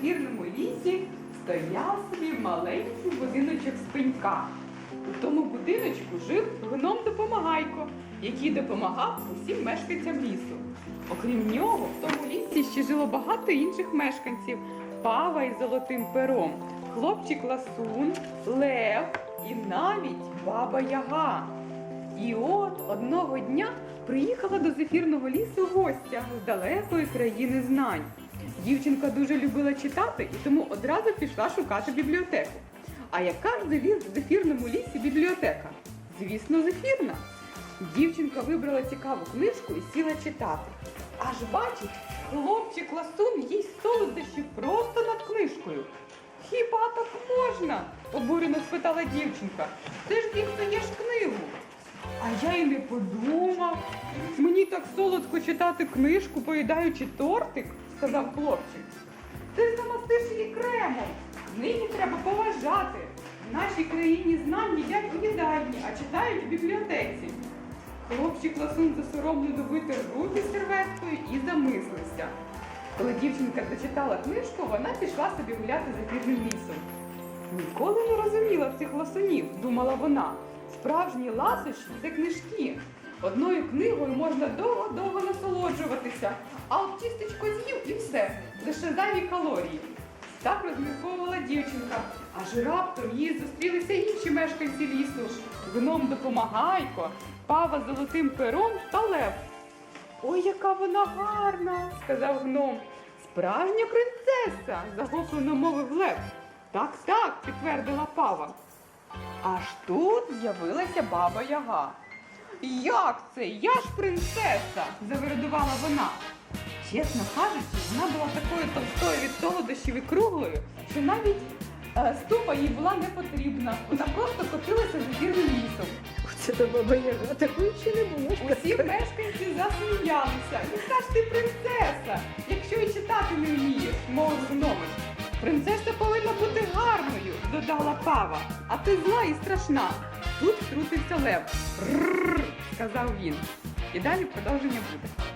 зефірному лісі стояв собі маленький будиночок з пенька. У тому будиночку жив гном допомагайко, який допомагав усім мешканцям лісу. Окрім нього, в тому лісі ще жило багато інших мешканців: пава із золотим пером, хлопчик ласун, лев і навіть баба Яга. І от одного дня приїхала до зефірного лісу гостя з далекої країни знань. Дівчинка дуже любила читати і тому одразу пішла шукати бібліотеку. А яка ж в зефірному лісі бібліотека? Звісно, зефірна. Дівчинка вибрала цікаву книжку і сіла читати. Аж бачить, хлопчик ласун їсть солодощі просто над книжкою. Хіба так можна? обурено спитала дівчинка. Ти ж дістаєш книгу. А я й не подумав. Мені так солодко читати книжку, поїдаючи тортик, сказав хлопчик. Ти ж замастиш її кремом. Книги треба поважати. В нашій країні знань їдять у їдальні, а читають у бібліотеці. Хлопчик ласун засоромлено витер руки серветкою і замислився. Коли дівчинка дочитала книжку, вона пішла собі гуляти за пірним лісом. Ніколи не розуміла цих ласунів, думала вона. Справжні ласощі це книжки. Одною книгою можна довго-довго насолоджуватися, а от тістечко з'їв і все, лише зайві калорії. Так розмірковувала дівчинка, аж раптом їй зустрілися інші мешканці лісу. Гном допомагайко, пава золотим пером та лев. Ой, яка вона гарна, сказав гном. Справжня принцеса, захоплено мовив лев. Так, так, підтвердила пава. Аж тут з'явилася баба Яга. Як це? Я ж принцеса, завирадувала вона. Чесно кажучи, вона була такою товстою від солодощів і круглою, що навіть е, ступа їй була не потрібна. Вона просто котилася за вірним лісом. Оце то баба Яга, такої ще не було. Усі мешканці засміялися. Яка ж ти принцеса, якщо і читати не вмієш, мовив гномик. Принцеса повинна бути гарною, додала пава. А ти зла і страшна. Тут втрутився лев. Рррр, сказав він. І далі продовження буде.